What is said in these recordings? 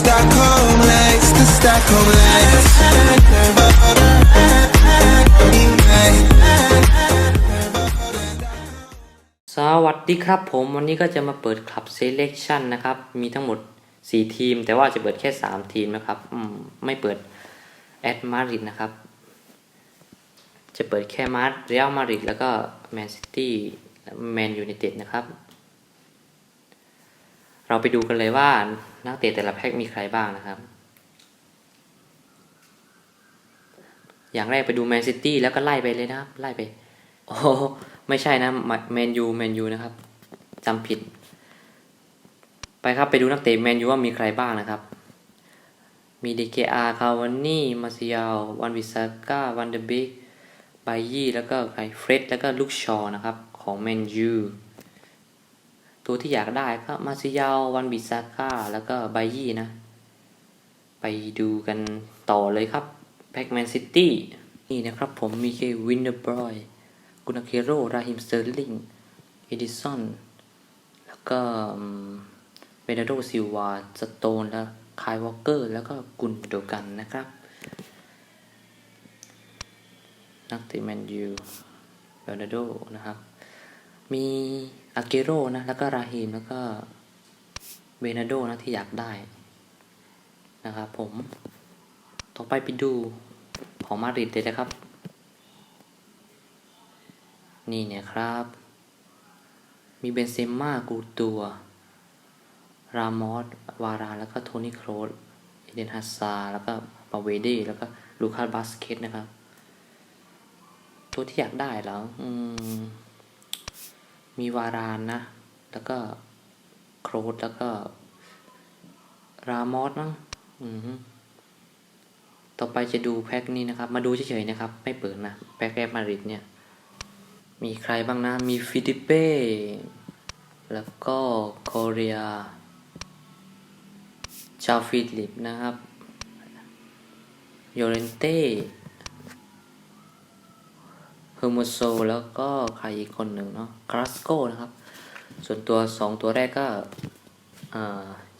Stockholm legs, the Stockholm legs. สวัสดีครับผมวันนี้ก็จะมาเปิดคลับ Selection นะครับ มีทั้งหมด 4 ทีม แต่ว่าจะเปิดแค่ 3 ทีมนะครับมไม่เปิดแอดมาริดนะครับ จะเปิดแค่มาร์เรียลมาริดแล้วก็แมนซิตี้แมนยูไนเต็ดนะครับ เราไปดูกันเลยว่านักเตะแต่ละแพ็กมีใครบ้างนะครับ อย่างแรกไปดูแมนซิตี้แล้วก็ไล่ไปเลยนะครับ ไล่ไป โอ้ไม่ใช่นะแมนยูแมนยูนะครับจำผิด ไปครับไปดูนักเตะแมนยูว่ามีใครบ้างนะครับ มีเดเกอาคาวานี่มาซิยาลวันวิซาก้าวันเดเบกไบยี่แล้วก็ใครเฟร็ดแล้วก็ลูกชอนะครับ ของแมนยู ตัวที่อยากได้ก็มาซิยาลวันบิซาก้าแล้วก็ไบยี่นะ ไปดูกันต่อเลยครับแพ็กแมนซิตี้นี่นะครับผมมีแค่วินเดอร์บรอยกุนาเคโรราฮิมสเตอร์ลิงเอดิสันแล้วก็เบนโดซิลวาสโตนและคายวอลเกอร์ แล้วก็กุนโดกันนะครับ นักเตะแมนยูเบนโดนะครับ มี อาเกโรนะ แล้วก็ราฮิมแล้วก็เบนาโดนะ ที่อยากได้นะครับผม ต่อไปไปดูของมาดริดเลยนะครับ นี่เนี่ยครับ มีเบนเซม่ากูตัว รามอส วารา แล้วก็โทนี่โครสเอเดนฮัสซา แล้วก็ปาเวเดแล้วก็ลูคาสบาสเกตนะครับ ตัวที่อยากได้แล้ว อืม มีวารานนะ แล้วก็โครสแล้วก็ รามอสมั้งอืมต่อไปจะดูแพ็คนี้นะครับ มาดูเฉยๆนะครับ ไม่เปิดนะ แพ็คแอปมาริดเนี่ย มีใครบ้างนะ มีฟิลิปเป้ แล้วก็โคเรีย ชาวฟิลิปนะครับโยเรนเต้ เฮอร์โมโซแล้วก็ใครอีกคนหนึ่งเนาะคราสโกนะครับ ส่วนตัวสองตัวแรกก็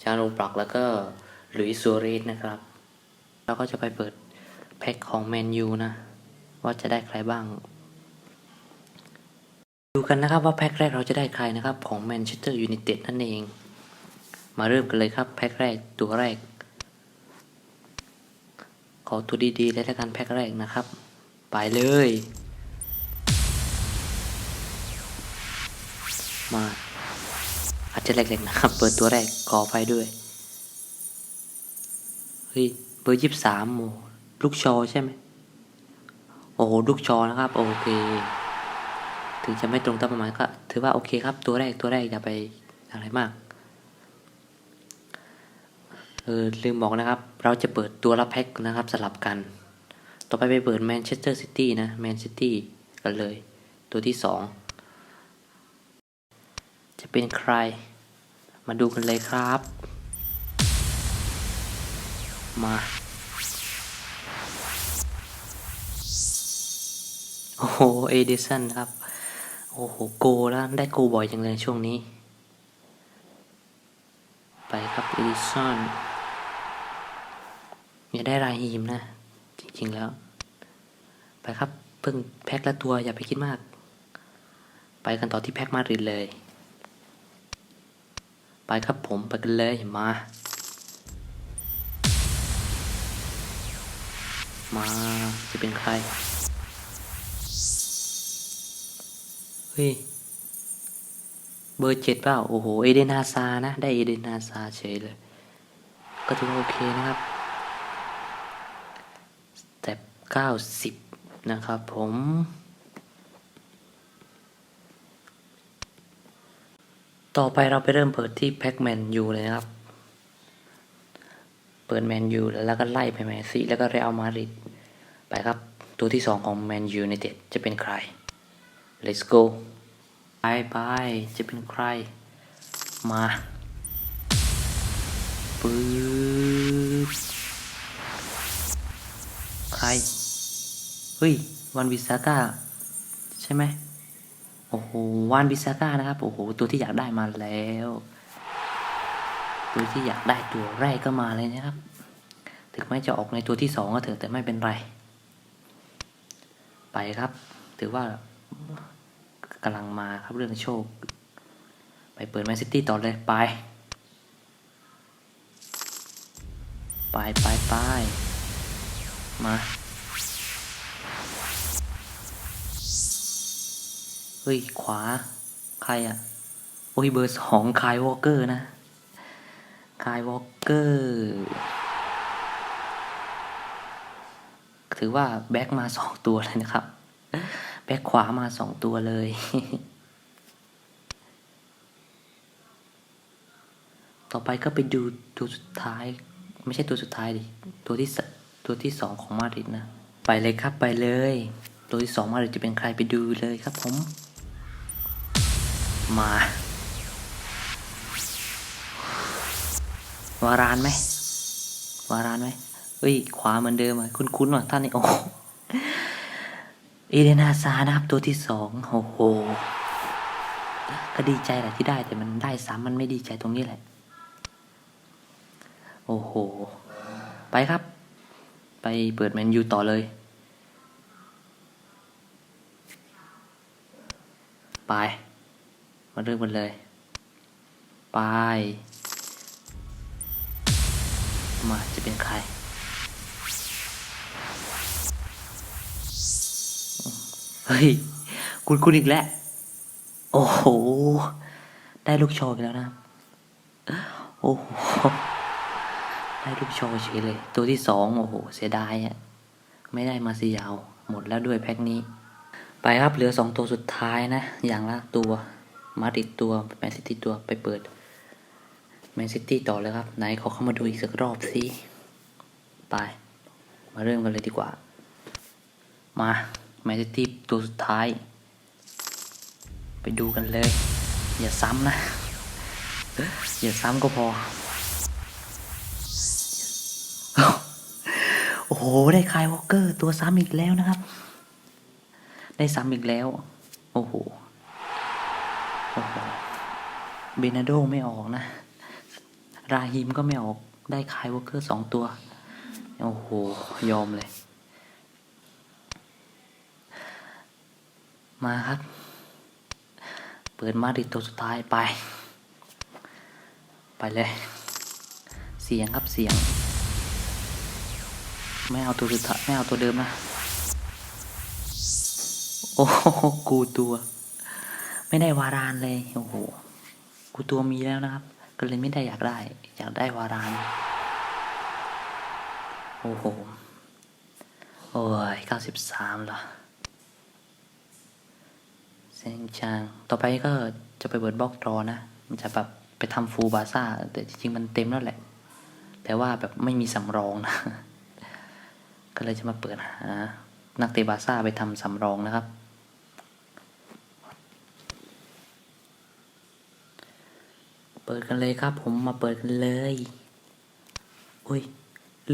ชาโนปลักแล้วก็หลุยส์ซัวเรสนะครับ เราก็จะไปเปิดแพ็คของแมนยูนะ ว่าจะได้ใครบ้าง ดูกันนะครับว่าแพ็คแรกเราจะได้ใครนะครับ ของแมนเชสเตอร์ยูไนเต็ดนั่นเอง มาเริ่มกันเลยครับ แพ็คแรกตัวแรก ขอตัวดีๆเลยแล้วกันแพ็คแรกนะครับ ไปเลย มา อาจจะเล็กๆนะครับ เปิดตัวแรกขอไฟด้วย เฮ้ย เบอร์ยี่สิบสามโอ้ลูกชอใช่ไหม โอ้โห ลูกชอนะครับ โอเค ถึงจะไม่ตรงตามประมาณก็ ถือว่าโอเคครับ ตัวแรกตัวแรกอย่าไปอะไรมากเออลืมบอกนะครับ เราจะเปิดตัวละแพ็คนะครับสลับกัน ต่อไปไปเปิดแมนเชสเตอร์ซิตี้นะแมนซิตี้กันเลย ตัวที่สอง จะเป็นใคร มาดูกันเลยครับ มา โอ้โห เอดิสันครับ โอ้โห โกแล้ว ได้โกบ่อยจังเลยช่วงนี้ ไปครับเอดิสันอย่าได้รายฮีมนะ จริงๆแล้ว ไปครับเพิ่งแพ็คละตัวอย่าไปคิดมาก ไปกันต่อที่แพ็คมาดริดเลย ไปครับผมไปกันเลยมา มาจะเป็นใคร เฮ้ย เบอร์เจ็ดเปล่า โอ้โห เอเดนฮาซานะ ได้เอเดนฮาซาเฉยเลย ก็ถือว่าโอเคนะครับแต่เก้าสิบนะครับผม ต่อไปเราไปเริ่มเปิดที่แพ็กแมนยูเลยนะครับ เปิดแมนยูแล้วก็ไล่ไปแมนซีแล้วก็เรอัลมาดริดไปครับ ตัวที่สองของแมนยูในเต็ดจะเป็นใคร let's go ไปไปจะเป็นใคร มาปึ๊บใคร เฮ้ย วันวิสาก้าใช่ไหม โอ้โหวานบิซาก้านะครับ โอ้โห ตัวที่อยากได้มาแล้ว ตัวที่อยากได้ตัวแรกก็มาเลยนะครับ ถึงแม้จะออกในตัวที่สองก็เถอะแต่ไม่เป็นไร ไปครับ ถือว่ากำลังมาครับเรื่องโชค ไปเปิดแมนซิตี้ต่อเลยไป ไปไปไปมา ฮ้ย ขวา ใครอะ่ะโอ้ยเบอร์สองคายวอลเกอร์นะคายวอลเกอร์ ถือว่าแบ็กมาสองตัวเลยนะครับ แบ็กขวามาสองตัวเลย ต่อไปก็ไปดูตัวสุดท้าย ไม่ใช่ตัวสุดท้ายดิ ตัวที่ตัวที่สองของมาดริดนะ ไปเลยครับไปเลย ตัวที่สองมาดริดจะเป็นใครไปดูเลยครับผม มา วารานไหมวารานไหมเฮ้ย ขวาเหมือนเดิมอะคุ้นๆว่ะท่านนี่โอ้โหเอเดนาซานะครับตัวที่สองโอ้โหก็ดีใจแหละที่ได้แต่มันได้ซ้ำมันไม่ดีใจตรงนี้แหละ โอ้โห ไปครับ ไปเปิดแมนยูต่อเลย ไป มาเริ่มกันเลย ไป มาจะเป็นใคร เฮ้ย คุณคุณอีกแล้ว โอ้โห ได้ลูกชอีกแล้วนะ โอ้โห ได้ลูกชว์เฉยเลย ตัวที่สองโอ้โห เสียดายอะไม่ได้มาซียาว หมดแล้วด้วยแพ็คนี้ ไปครับเหลือสองตัวสุดท้ายนะ อย่างละตัว มาดิดตัวแมนซิตี้ตัวไปเปิดแมนซิตี้ต่อเลยครับ ไหนขอเข้ามาดูอีกสักรอบสิไป มาเริ่มกันเลยดีกว่า มาแมนซิตี้ตัวสุดท้าย ไปดูกันเลย อย่าซ้ำนะ อย่าซ้ำก็พอ โอ้โห ได้คายวอลเกอร์ตัวซ้ำอีกแล้วนะครับ ได้ซ้ำอีกแล้ว โอ้โห เบนาโดไม่ออกนะ ราฮิมก็ไม่ออก ได้คายวอลเกอร์สองตัว โอ้โห ยอมเลย มาครับ เปิดมาดิตัวสุดท้ายไป ไปเลย เสียงครับเสียง ไม่เอาตัวสุดท้ายไม่เอาตัวเดิมนะ โอ้โหกูตัว ไม่ได้วารานเลยโอ้โหกูตัวมีแล้วนะครับ ก็เลยไม่ได้อยากได้ อยากได้วารานโอ้โหโอ้ยเก้าสิบสามละเซงชางต่อไปก็จะไปเปิดบล็อกตรอนะ มันจะแบบไปทำฟูลบาซ่า แต่จริงๆมันเต็มแล้วแหละ แต่ว่าแบบไม่มีสำรองนะ ก็เลยจะมาเปิดหา นักเตะบาซ่าไปทำสำรองนะครับ ปิดกันเลยครับ ผมมาเปิดกันเลยอุ้ย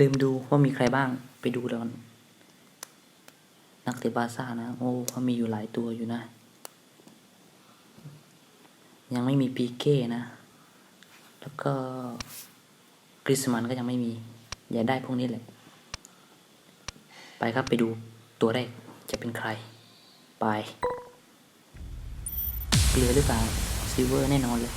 ลืมดูว่ามีใครบ้างไปดูแล้วนนักเตะบาซ่านะ โอ้เขามีอยู่หลายตัวอยู่นะ ยังไม่มีปีเก้นะ แล้วก็กริสมันก็ยังไม่มี อย่าได้พวกนี้แหละไปครับไปดูตัวแรกจะเป็นใคร ไป เกลือหรือเปล่าซิเวอร์แน่นอนเลย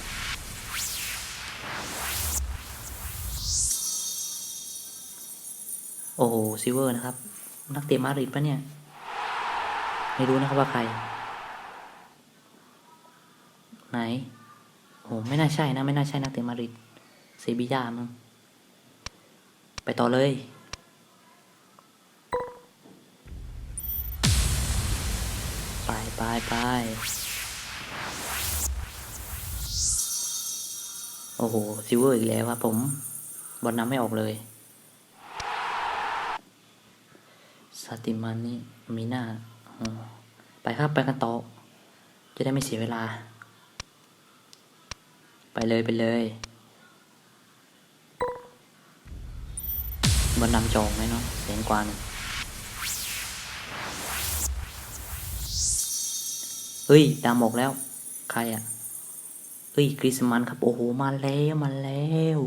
โอ้โหซิเวอร์นะครับ นักเตะมาริดปะเนี่ย ไม่รู้นะครับว่าใคร ไหนโอ้ไม่น่าใช่นะ ไม่น่าใช่นักเตะมาริดเซบียามึงไปต่อเลย ไปไปไปโอ้โหซิเวอร์อีกแล้วครับผมบอลนำไม่ออกเลย สติมันนี่มีหน้า ไปครับไปกันต่อ จะได้ไม่เสียเวลา ไปเลยไปเลยบอลนำจองไหมเนาะเสียงกว่าหนึ่งเฮ้ยดำออกแล้ว ใครอะเอ้ยกริสมันครับ โอ้โห มาแล้วมาแล้ว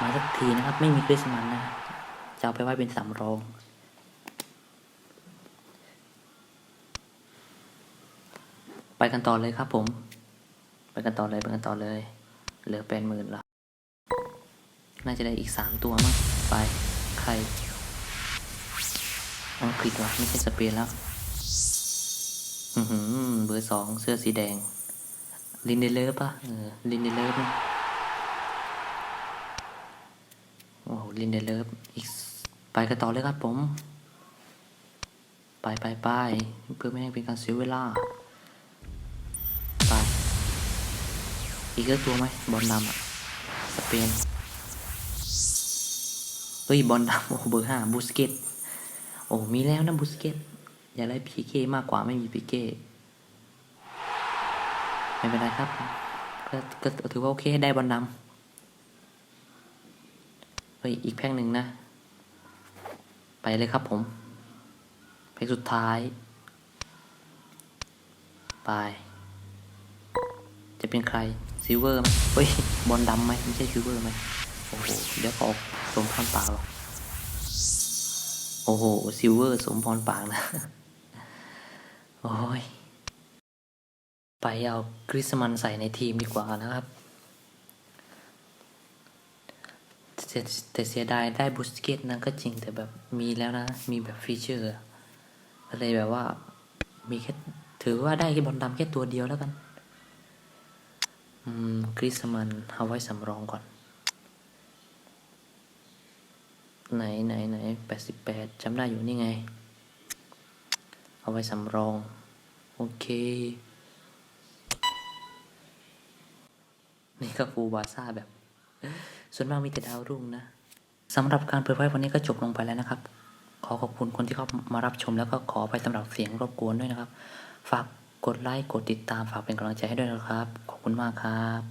มาสักทีนะครับ ไม่มีกริสมันนะ จะเอาไปไว้เป็นสำรองไปกันต่อเลยครับผม ไปกันต่อเลยไปกันต่อเลย เหลือเป็นหมื่นละ น่าจะได้อีกสามตัวมั้ง ไปใครอังกฤษวะไม่ใช่สเปนแล้ว อือหือเบอร์สองเสื้อสีแดง ลินเดเลอร์ปะเออ ลินเดเลอร์นะโอ้โหลินเดเลอร์อีก ไปกันต่อเลยครับผม ไปไปไปเพื่อไม่ให้เป็นการเสียเวลา ไป อีกตัวไหมบอลดำอะสเปนเฮ้ยบอลดำโอ้เบอร์ห้าบูสเกตโอ้มีแล้วนะบูสเกตอยากได้พีเกมากกว่าไม่มีพีเกไม่เป็นไรครับก็ก็ถือว่าโอเคได้บอลดำเฮ้ยอีกแพ็กหนึ่งนะ ไปเลยครับผมแพ็กสุดท้าย ไป จะเป็นใครซิลเวอร์ไหมเฮ้ย บอลดำไหมไม่ใช่ซิลเวอร์ไหมโอ้โห เดี๋ยวขอสมพรปากหรอกโอ้โหซิลเวอร์สมพรปากนะ โอ้ย ไปเอากริสมันใส่ในทีมดีกว่านะครับ แต่แต่เสียดายได้บูสเกตนะก็จริงแต่แบบมีแล้วนะ มีแบบฟีเจอร์ก็เลยแบบว่า มีแค่ถือว่าได้แค่บอลดำแค่ตัวเดียวแล้วกัน อืมกริสมันเอาไว้สำรองก่อน ไหนไหนไหนแปดสิบแปดจำได้อยู่นี่ไง เอาไว้สำรอง โอเคนี่ก็ฟูบาซ่าแบบ ส่วนมากมีแต่ดาวรุ่งนะสำหรับการเผยแพร่วันนี้ก็จบลงไปแล้วนะครับ ขอขอบคุณคนที่เข้ามารับชมแล้วก็ขอไปสำหรับเสียงรบกวนด้วยนะครับ ฝากกดไลค์กดติดตามฝากเป็นกำลังใจให้ด้วยนะครับ ขอบคุณมากครับ